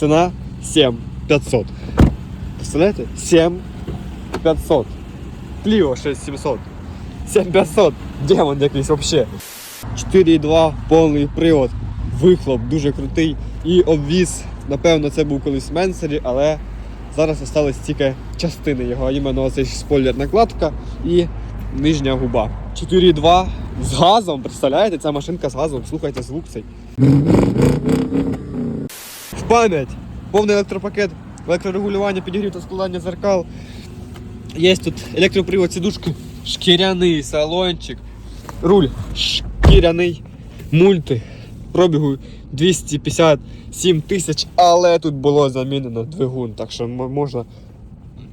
Ціна 7500. Представляєте? 7500. Кліо 6700. 7500. Демон якийсь вообще. 4,2 повний привод. Вихлоп дуже крутий. І обвіз. Напевно, це був колись в Менсері, але зараз залишились тільки частини його, а іменно оцей спойлер накладка і нижня губа. 4,2 з газом, представляєте? Ця машинка з газом, слухайте звук цей. Пам'ять. Повний електропакет, електрорегулювання, підігрів та складання зеркал. Є тут електропривод сідушки, шкіряний салончик, руль шкіряний, мульти. Пробігу 257 тисяч, але тут було замінено двигун, так що можна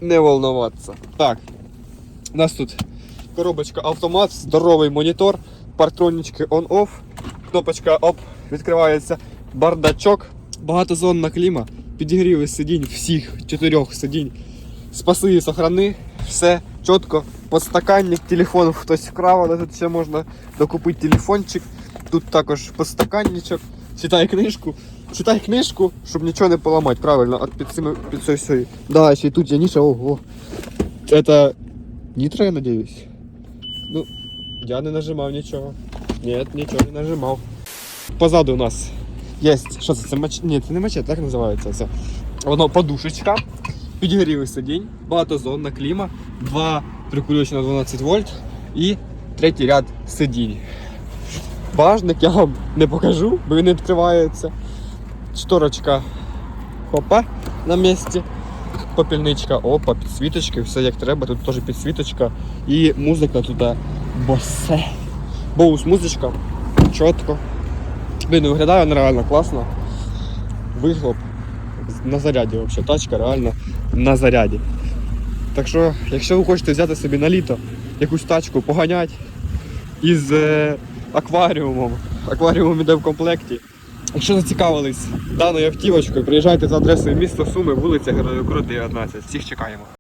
не волноватися. Так, у нас тут коробочка автомат, здоровий монітор, партронічки on-off, кнопочка оп, відкривається, бардачок, багатозонна кліма, підігріви сидінь всіх чотирьох сидінь. Спаси і сохрани, все чітко. Подстаканник, телефон хтось вкрав, але тут ще можна докупити телефончик. Тут також подстаканничок. Читай книжку. Читай книжку, щоб нічого не поламати, правильно, от під цими під цією всією. Да, ще й тут є ніша, ого. Это нітро, я надіюсь. Ну, я не нажимав нічого. Ні, нічого не нажимав. Позаду у нас є. Що це? Це мач... Ні, це не мачет, так називається це. Воно подушечка, підігріви сидінь, багатозонна кліма, два прикурювачі на 12 вольт і третій ряд сидінь. Бажник я вам не покажу, бо він не відкривається. Шторочка хопа на місці. Попільничка, опа, підсвіточки, все як треба, тут теж підсвіточка і музика тут босе. Боус музичка, чітко. Блін, ну, виглядає вона реально класно. Вихлоп на заряді взагалі. Тачка реально на заряді. Так що, якщо ви хочете взяти собі на літо якусь тачку, поганять із е, акваріумом. Акваріум іде в комплекті. Якщо зацікавились даною автівочкою, приїжджайте за адресою міста Суми, вулиця Героїв Кроти, 11. Всіх чекаємо.